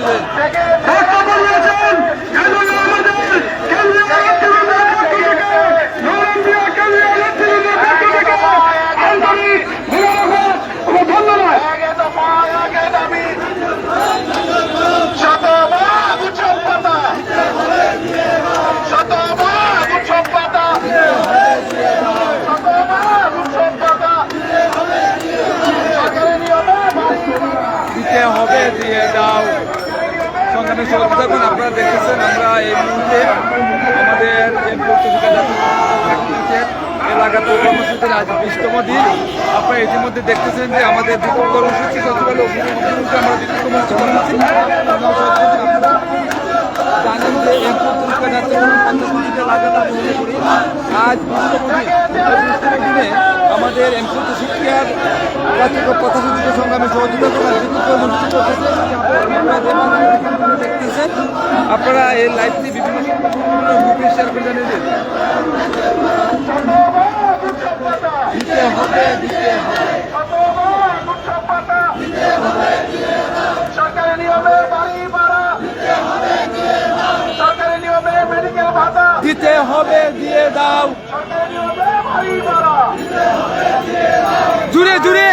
জুড়ে বক্তব্য নিয়েছেন কেন্দ্রীয় আমাদের কেন্দ্রীয় নেতৃবৃন্দের পক্ষ থেকে নরেন্দ্রীয় কেন্দ্রীয় নেতৃবৃন্দের পক্ষ থেকে আন্তরিক ধন্যবাদ ও ধন্যবাদ দিতে হবে দিয়ে দাও সংগ্রামী সহযোগিতা করুন আপনারা দেখতেছেন, আমরা এই মুহূর্তে আমাদের এলাকাতে কর্মসূচির আজ বিশতম দিন। আপনারা ইতিমধ্যে দেখতেছেন যে আমাদের বিক্ষোভ কর্মসূচি অভিমুখে আমরা বিক্ষোভ কর্মসূচি জানেন যে এই পত্রিকা দিন। আমাদের এমপুত শিক্ষার জাতীয় কথাসূচিত সংগ্রামে সহযোগিতা করার বিদ্যুৎ কর্মসূচি আপনারা এই লাইভটি বিভিন্ন গ্রুপে শেয়ার করে জানিয়ে দিন দিতে হবে দিতে সরকারি নিয়মে বাড়ি ভাড়া। সরকারি নিয়মে মেডিকেল ভাতা। দিতে হবে দিয়ে দাও। সরকারি নিয়মে বাড়ি ভাড়া। জুড়ে জুড়ে।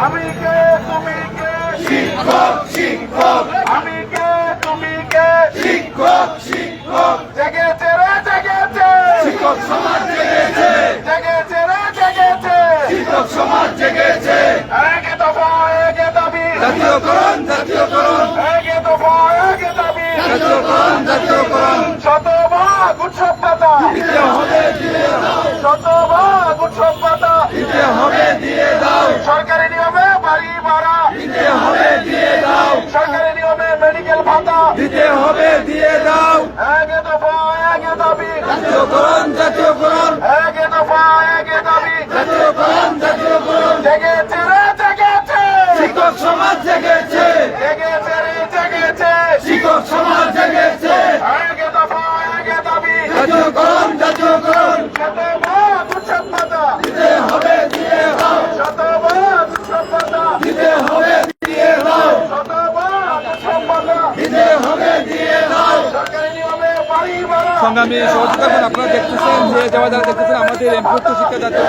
আমি কে তুমি কে? শিক্ষক শিক্ষক। আমি কে তুমি কে? শিক্ষক শিক্ষক। জেগেছে রে জেগেছে। শিক্ষক সমাজ জেগেছে। জেগেছে রে জেগেছে শিক্ষক সমাজ জেগেছে একে দফা একে দাবি জাতীয়করণ জাতীয়করণ একে দফা একে দাবি জাতীয়করণ জাতীয়করণ শতভাগ উৎসব পাতা দিতে হবে দিয়ে দাও শতভাগ উৎসব পাতা দিতে হবে দিয়ে দাও সরকারি নিয়মে বাড়ি ভাড়া দিতে হবে দিয়ে দাও সরকারি নিয়মে মেডিকেল ভাতা দিতে হবে দিয়ে দাও একে দফা একে দাবি জাতীয়করণ জাতীয়করণ একে দফা একে দাবি জাতীয়করণ জাতীয়করণ জেগেছে রে জেগেছে শিক্ষক সমাজ জেগেছে জেগেছে রে জেগেছে শিক্ষক সমাজ জেগেছে একে দফা একে দাবি জাতীয়করণ জাতীয়করণ শতভাগ উৎসব পাতা দিতে হবে দিয়ে দাও শতভাগ উৎসব পাতা দিতে হবে দিয়ে দাও শতভাগ উৎসব পাতা দিতে হবে দিয়ে দাও সরকারি নিয়মে বাড়ি ভাড়া সংগ্রামী সহযোগিতা। আপনারা দেখতেছেন যে যারা যারা দেখতেছেন, আমাদের এমপুক্ত শিক্ষা জাতীয়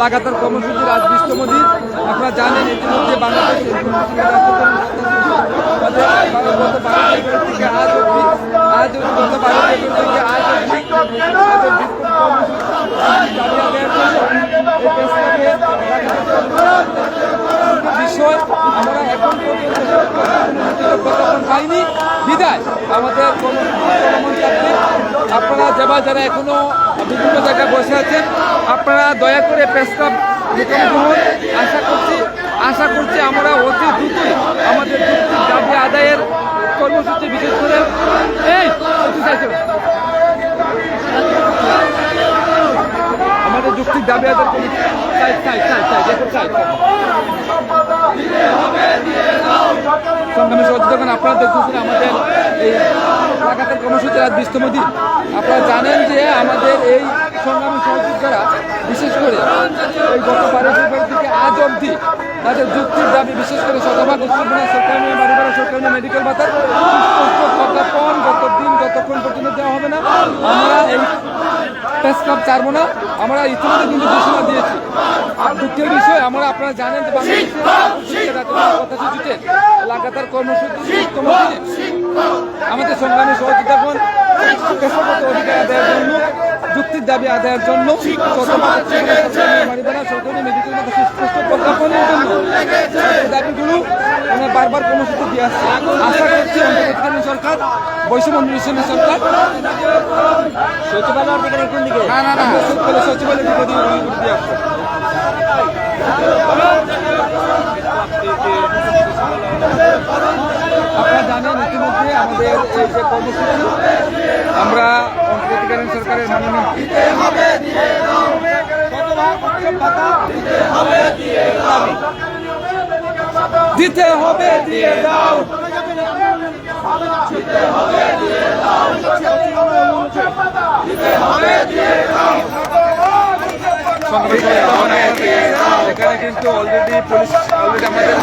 লাগাতার কর্মসূচির আজ বিশতম দিন আপনারা জানেন, ইতিমধ্যে বাংলাদেশ কর্মসূচি আজ প্রেসক্লাবে বিষয় আমরা এখন পর্যন্ত পাইনি বিদায় আমাদের আপনারা যারা যারা এখনও বিভিন্ন জায়গায় বসে আছেন আপনারা দয়া করে প্রেসক্লাব হন। আশা করছি আশা করছি আমরা অতি দ্রুতই আমাদের দাবি আদায়ের কর্মসূচি বিশেষ করে। এই আমাদের যুক্তির দাবি চাই চাই সংগ্রামী সহযোগিতা আপনারা দেখতেছেন আমাদের এই লাগাতার কর্মসূচি আজ বিশতম দিন। আপনারা জানেন যে আমাদের এই সংগ্রামী সহযোগিতারা বিশেষ করে এই গত বারো থেকে আজ অবধি তাদের যুক্তির দাবি, বিশেষ করে শতভাগ সরকারি নিয়ে মেডিকেল ভাতা প্রজ্ঞাপন গত দিন যতক্ষণ পর্যন্ত দেওয়া হবে না, আমরা এই প্রেস ক্লাব ছাড়বো না। আমরা ইতিমধ্যে কিন্তু ঘোষণা দিয়েছি। আর দুঃখের বিষয়, আমরা আপনারা জানেন যে কথাসূচিতে লাগাতার কর্মসূচি আমাদের সংগ্রামী পেশাগত অধিকার আদায়ের জন্য যুক্তির দাবি আদায়ের জন্য দাবিগুলো আমরা বারবার কর্মসূচি দিয়ে আসছি। আশা করছি অন্তর্বর্তীকালীন সরকার বৈষম্য নিরসনের সরকার সচিবালয়ের কোন দিকে। না না না। সচিবালয়ের দিকে দিয়ে দিয়ে আসছে আপনারা জানেন ইতিমধ্যে আমাদের যে কর্মসূচি আমরা অন্তর্বর্তীকালীন সরকারের মাননীয়। দিতে হবে, দিয়ে দাও। এখানে কিন্তু অলরেডি পুলিশ অলরেডি আমাদের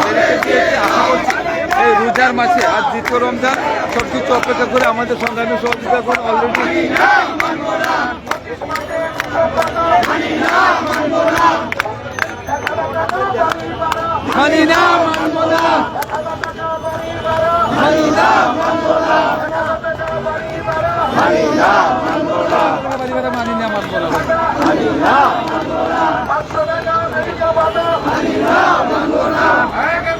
আশা করছি এই রোজার মাসে আজ দ্বিতীয় রমজান সব কিছু অপেক্ষা করে আমাদের সংগ্রামী সহযোগিতা করে অলরেডি না মানি না মানি না মানি না মানবো না একে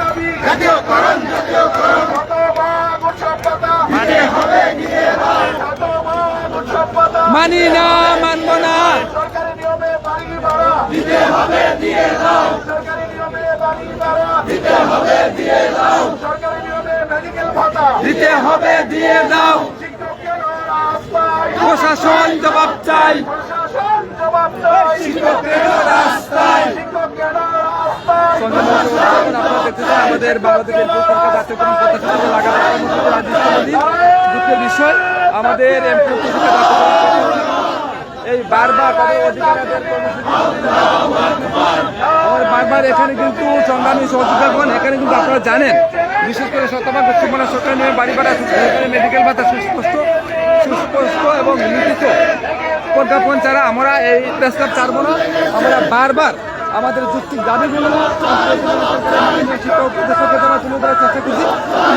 দাবি জাতীয়করণ জাতীয়করণ কত ভাগ উৎসব পাতা মানে হবে দিয়ে দাও কত ভাগ উৎসব পাতা মানি না মানবো না। সরকারি নিয়মে বাড়ি ভাড়া। দিতে হবে দিয়ে দাও। সরকারি নিয়মে বাড়ি ভাড়া। দিতে হবে দিয়ে দাও। সরকারি নিয়মে মেডিকেল ভাতা। দিতে হবে দিয়ে দাও। প্রশাসন জবাব চাই। প্রশাসন জবাব দেয় শিক্ষকের রাস্তায় শিক্ষকের রাস্তায় আমাদের বাংলাদেশের জাতীয়করণ প্রত্যাশা লাগাতার কর্মসূচি রাজনীতি দুঃখের বিষয় আমাদের এই বারবার বারবার এখানে কিন্তু সংগ্রামী সহযোগিতাগণ এখানে কিন্তু আপনারা জানেন, বিশেষ করে শতভাগ পশ্চিমবঙ্গ সরকার নিয়ে বাড়ি ভাড়া মেডিকেল ভাতা সুস্পষ্ট সুস্পষ্ট এবং লিখিত। প্রজ্ঞাপন ছাড়া আমরা এই প্রস্তাব ছাড়বো না। আমরা বারবার আমাদের যুক্তির দাবিগুলো শিক্ষা উপদেষ্টাকে তারা তুলে ধরার চেষ্টা করছি।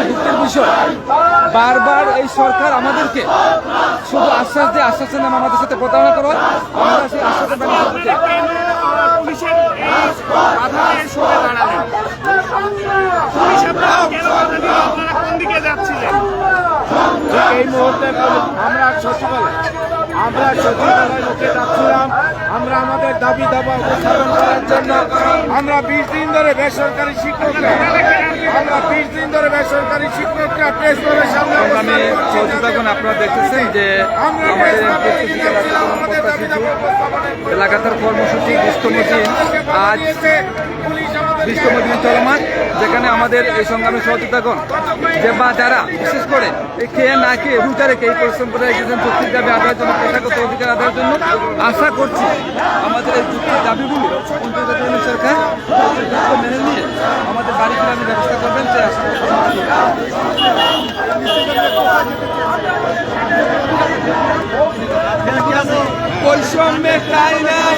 দুঃখের বিষয় বারবার এই সরকার আমাদেরকে শুধু আশ্বাস দিয়ে আশ্বাসের নামে আমাদের সাথে প্রতারণা করা হয়। আমরা সেই আশ্বাসের এই মুহূর্তে আমরা সচিবালয় আমরা সচিবালয় যাচ্ছিলাম আমরা আমাদের দাবি দাবা উপস্থাপন করার জন্য আমরা বিশ দিন ধরে বেসরকারি শিক্ষকরা আমরা বিশ দিন ধরে বেসরকারি শিক্ষকরা প্রেস ক্লাবের সামনে আপনারা দেখতেছেন যে আমরা আমাদের। লাগাতার কর্মসূচি আমাদেরকে আজ পুলিশ চলমান, যেখানে আমাদের এই সংগ্রামী সহযোগিতাগণ যে বা যারা, বিশেষ করে খেয়ে না খেয়ে রুজা রেখে এই পরিশ্রম করে এসেছেন চুক্তির দাবি আদায়ের জন্য, পেশাগত অধিকার আদায়ের জন্য আশা করছি আমাদের এই চুক্তির দাবিগুলি অন্তর্জাতীয় সরকার মেনে নিয়ে আমাদের বাড়ি ফেরানোর ব্যবস্থা করবেন সে আশা করছি। বৈষম্যে নাই।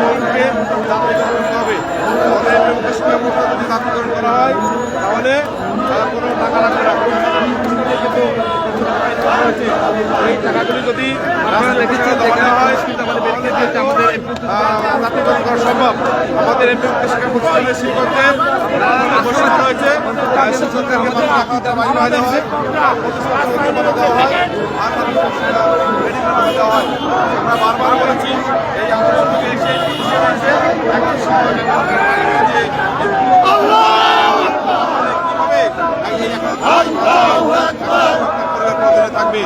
মুক্ত জাতীয়করণ করতে হবে আমাদের এমপি মুক্ত শিক্ষা যদি জাতীয়করণ করা হয়, তাহলে তারা কোনো টাকা লাগবে না। কিন্তু এই টাকাগুলি যদি আমাদের করা সম্ভব, আমাদের এমপি শিক্ষা প্রতিষ্ঠানের করা হয়েছে। হয় হয় হয়। এই আন্দোলন এই একটি সময় বাড়ি ভাড়া দিয়ে কীভাবে এই একটা পরিবার প্রধানে থাকবে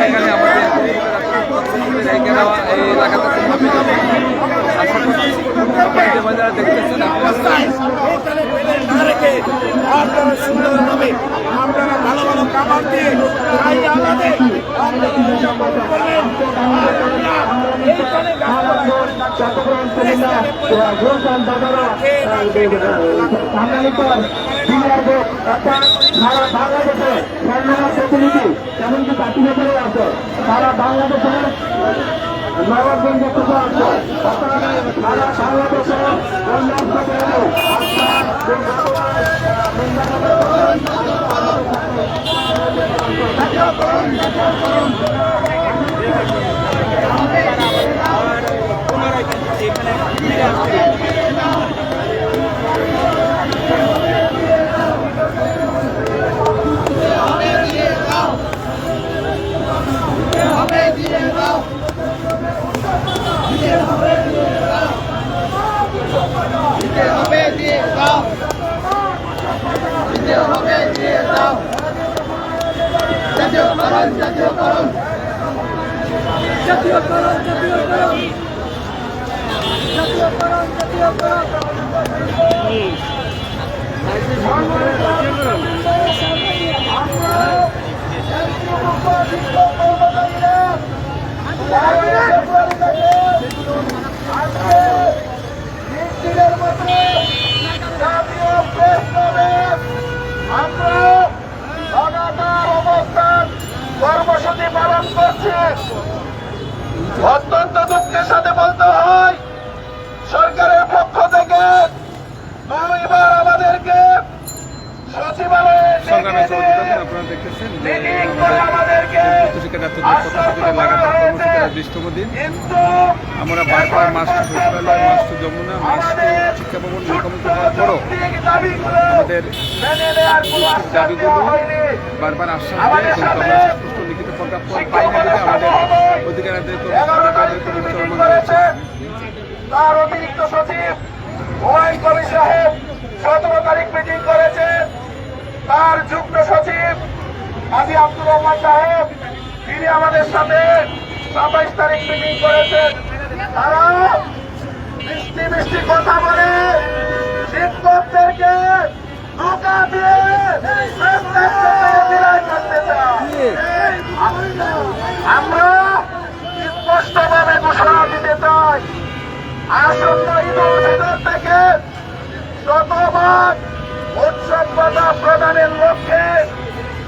এখানে আমাদের এখানে এই এলাকাতে আশা করছি আপনারা যে বাজার দেখতেছেন আপনারা এইখানে ফেলে না রেখে আপনারা সারা বাংলাদেশে সারা বাংলাদেশের নবাবগঞ্জ অর্থাৎ সারা বাংলাদেশে কল্যাণ থেকে এলো জাতীয় প্রেস ক্লাবে আমরা লাগাতার অবস্থান কর্মসূচি পালন করছে। অত্যন্ত দুঃখের সাথে বলতে হয় সরকারের পক্ষ থেকে দুইবার আমাদেরকে সচিবালয়ে আমরা বারবার মাস্টার সচিবালয় মাস্টার যমুনা মাস্টার শিক্ষা ভবন মুখোমুখি হওয়ার পরও আমাদের দাবিগুলো বারবার আশ্বাস দেয় প্রজ্ঞাপন পাই না বলে আমাদের অধিকার আদায় তার অতিরিক্ত সচিব হুমায়ুন কবির সাহেব সতেরো তারিখ মিটিং করেছেন তার যুগ্ম সচিব কাজী আব্দুর রহমান সাহেব, তিনি আমাদের সাথে সাতাইশ তারিখ মিটিং করেছেন তারা মিষ্টি মিষ্টি কথা বলে শিক্ষকদেরকে ধোকা দিয়ে আমরা স্পষ্টভাবে ঘোষণা দিতে চাই আসন্ন ঈদ ফিতর থেকে শতভাগ উৎসব ভাতা প্রদানের লক্ষ্যে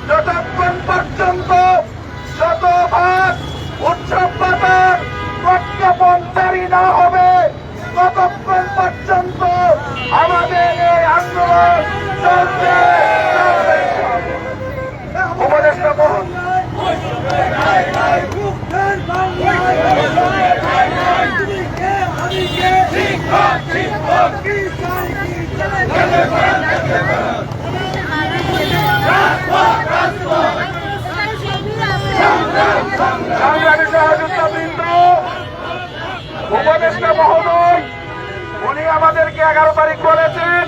যতক্ষণ পর্যন্ত শতভাগ উৎসব ভাতার প্রজ্ঞাপন জারি না হবে, ততক্ষণ পর্যন্ত আমাদের এই আন্দোলন চলবে। উপদেষ্টা মহোদয় সংগ্রামী সহযোগিতাবৃন্দ উপদেষ্টা মহোদয় উনি আমাদেরকে এগারো তারিখ বলেছেন,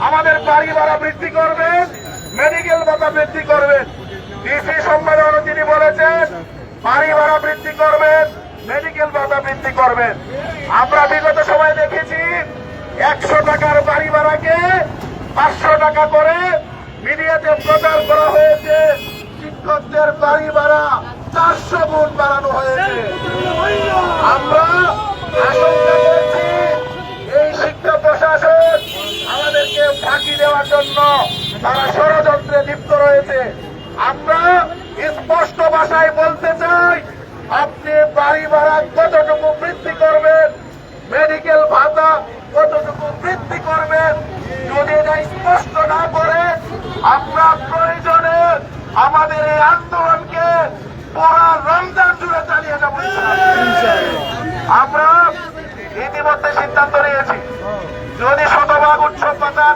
আমাদের বাড়ি ভাড়া বৃদ্ধি করবেন মেডিকেল ভাতা বৃদ্ধি করবেন ডিসি সম্মেলনে তিনি বলেছেন, বাড়ি ভাড়া বৃদ্ধি করবেন মেডিকেল ভাতা বৃদ্ধি করবেন। আমরা বিগত সময় দেখেছি, একশো টাকার বাড়ি ভাড়াকে পাঁচশো টাকা করে মিডিয়াতে প্রচার করা হয়েছে। শিক্ষকদের বাড়ি ভাড়া চারশো গুণ বাড়ানো হয়েছে। আমরা এই শিক্ষা প্রশাসন আমাদেরকে ফাঁকি দেওয়ার জন্য তারা ষড়যন্ত্রে লিপ্ত রয়েছে। আমরা স্পষ্ট ভাষায় বলতে চাই, আপনি বাড়ি ভাড়া কতটুকু বৃদ্ধি করবেন? মেডিকেল ভাতা কতটুকু বৃদ্ধি করবেন? যদি এটা স্পষ্ট না করে, আমরা প্রয়োজনে আমাদের এই আন্দোলনকে পুরা রমজান জুড়ে চালিয়ে যাব আমরা ইতিমধ্যে সিদ্ধান্ত নিয়েছি। যদি শতভাগ উৎসব পাতা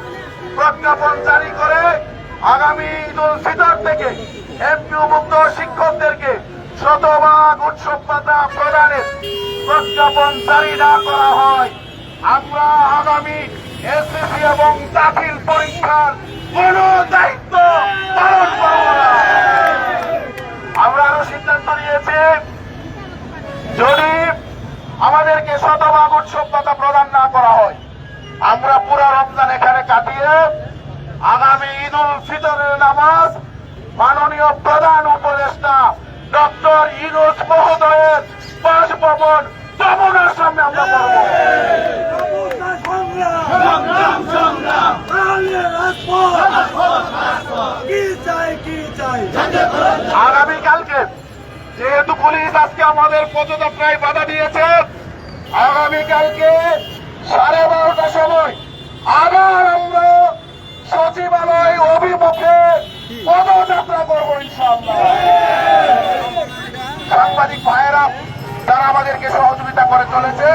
প্রজ্ঞাপন জারি করে আগামী ঈদ উল ফিতর থেকে এমপিউ মুক্ত শিক্ষকদেরকে শতভাগ উৎসব পাতা প্রদানের প্রজ্ঞাপন জারি না করা হয়। আমরা আগামী এসএসসি এবং দাখিল পরীক্ষার কোন দায়িত্ব পালন করব। না আমরা আরও সিদ্ধান্ত নিয়েছি, যদি আমাদেরকে শতভাগ উৎসব পাতা প্রদান না করা হয়, আমরা পুরা রমজান এখানে কাটিয়ে আগামী ঈদ উল ফিতরের নামাজ মাননীয় প্রধান উপদেষ্টা ডক্টর ইনুস মহোদয়ের বাসভবন যমুনার সামনে আমরা করব কি চাই কি চাই? আগামীকালকে যেহেতু পুলিশ আজকে আমাদের পদযাত্রায় বাধা দিয়েছে আগামীকালকে সাড়ে বারোটার সময় আবার আমরা সচিবালয় অভিমুখে পদযাত্রা করব সাংবাদিক ভাইয়েরা তারা আমাদেরকে সহযোগিতা করে চলেছে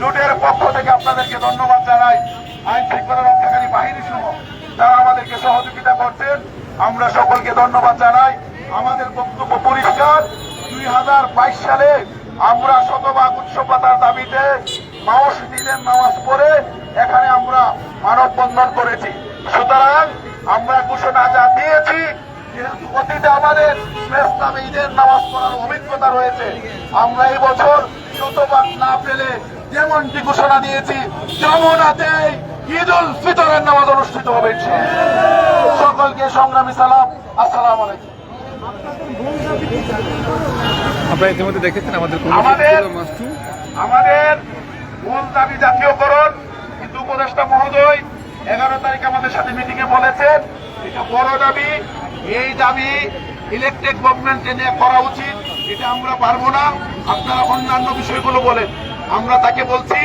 জোটের পক্ষ থেকে আপনাদেরকে ধন্যবাদ জানাই। আইন শৃঙ্খলা রক্ষাকারী বাহিনী সহ তারা আমাদেরকে সহযোগিতা করছেন, আমরা সকলকে ধন্যবাদ জানাই। আমাদের বক্তব্য পরিষ্কার। দুই হাজার বাইশ সালে আমরা শতভাগ উৎসবতার দাবিতে মাওসিদের নামাজ পড়ে এখানে আমরা মানববন্ধন করেছি। সুতরাং আমরা ঘোষণা যা দিয়েছি যেহেতু অতীতে আমাদের ইসলামে ঈদের নামাজ পড়ার অভিজ্ঞতা রয়েছে আমরা এই বছর শতভাগ না পেলে যেমনটি ঘোষণা দিয়েছি যমুনাতেই ঈদ উল ফিতরের নামাজ অনুষ্ঠিত হবে সকলকে সংগ্রামী সালাম আসসালাম আলাইকুম। আপনারা ইতিমধ্যে দেখেছেন আমাদের আমাদের মূল দাবি জাতীয়করণ কিন্তু উপদেষ্টা মহোদয় এগারো তারিখ আমাদের সাথে মিটিং এ বলেছেন, এটা বড় দাবি, এই দাবি ইলেকট্রিক গভর্নমেন্ট নিয়ে করা উচিত, এটা আমরা পারব না। আপনারা অন্যান্য বিষয়গুলো বলেন। আমরা তাকে বলছি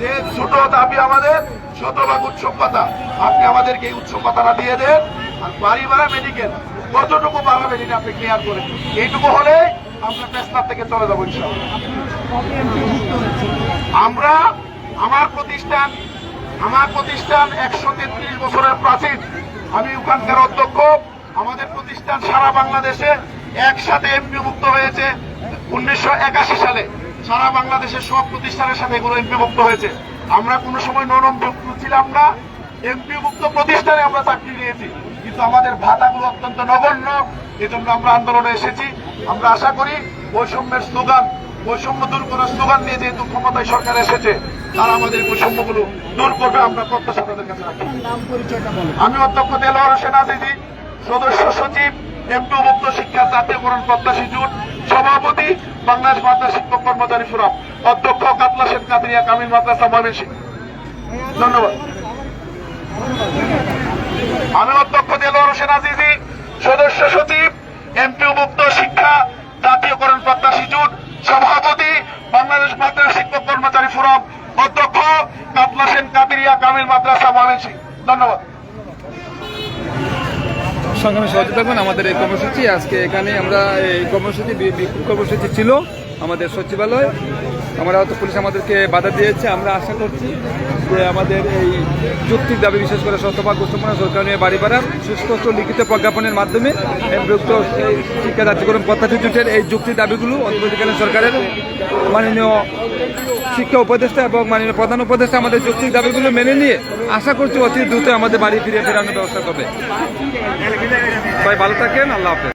যে, ছোট দাবি আমাদের, শতভাগ উৎসব পাতা আপনি আমাদেরকে এই উৎসব পাতাটা দিয়ে দেন, আর বাড়ি ভাড়া মেডিকেল কতটুকু বাড়াবেন এটা আপনি ক্লিয়ার করেন। এইটুকু হলে আমরা পেশনার থেকে চলে যাব আমরা, আমার প্রতিষ্ঠান আমার প্রতিষ্ঠান একশো তেত্রিশ বছরের প্রাচীন। আমি ওখানকার অধ্যক্ষ। আমাদের প্রতিষ্ঠান সারা বাংলাদেশে একসাথে এমপি মুক্ত হয়েছে উনিশশো একাশি সালে। সারা বাংলাদেশের সব প্রতিষ্ঠানের সাথে এগুলো এমপি মুক্ত হয়েছে। আমরা কোনো সময় নন মুক্ত ছিলাম না। এমপি মুক্ত প্রতিষ্ঠানে আমরা চাকরি নিয়েছি। কিন্তু আমাদের ভাতাগুলো অত্যন্ত নগণ্য। এজন্য আমরা আন্দোলনে এসেছি। আমরা আশা করি বৈষম্যের স্লোগান বৈষম্য দূর করার স্লোগান নিয়ে যেহেতু ক্ষমতায় সরকার এসেছে তারা আমাদের বৈষম্যগুলো দূর করবে আমরা প্রত্যাশা তাদের কাছে রাখি। আমি অধ্যক্ষ দেলোয়ার হোসেন আজিজি সদস্য সচিব এমপি মুক্ত শিক্ষা জাতীয়করণ প্রত্যাশী জোট সভাপতি বাংলাদেশ মাদ্রাসা শিক্ষক কর্মচারী ফোরাম অধ্যক্ষ কাতলা শেখ কাদরিয়া কামিল মাদ্রাসা ময়মনসিংহ। ধন্যবাদ। আমি অধ্যক্ষ দেলোয়ার হোসেন আজিজি সদস্য সচিব এমপি মুক্ত শিক্ষা জাতীয়করণ প্রত্যাশী জোট সভাপতি, বাংলাদেশ মাদ্রাসা শিক্ষক কর্মচারী ফোরাম অধ্যক্ষ কাতলা সেন কাবিরিয়া কামিল মাদ্রাসা ময়মনসিংহ। ধন্যবাদ। সংগ্রামে সহযোগিতা থাকবেন, আমাদের এই কর্মসূচি। আজকে এখানে আমরা এই কর্মসূচি বিক্ষোভ কর্মসূচি ছিল আমাদের সচিবালয়। আমরা হয়তো পুলিশ আমাদেরকে বাধা দিয়েছে, আমরা আশা করছি যে আমাদের এই যুক্তির দাবি বিশেষ করে শতভাগ গুরুত্বপূর্ণ সরকার নিয়ে বাড়ি বাড়ার সুস্পষ্ট লিখিত প্রজ্ঞাপনের মাধ্যমে এই শিক্ষা জাতীয়করণ প্রত্যাশী জুটের এই যুক্তির দাবিগুলো অন্তর্বর্তীকালীন সরকারের মাননীয় শিক্ষা উপদেষ্টা এবং মাননীয় প্রধান উপদেষ্টা আমাদের যৌক্তিক দাবিগুলো মেনে নিয়ে আশা করছি অতি দ্রুত আমাদের বাড়ি ফিরে ফেরানোর ব্যবস্থা করবে। সবাই ভালো থাকেন, আল্লাহ হাফেজ।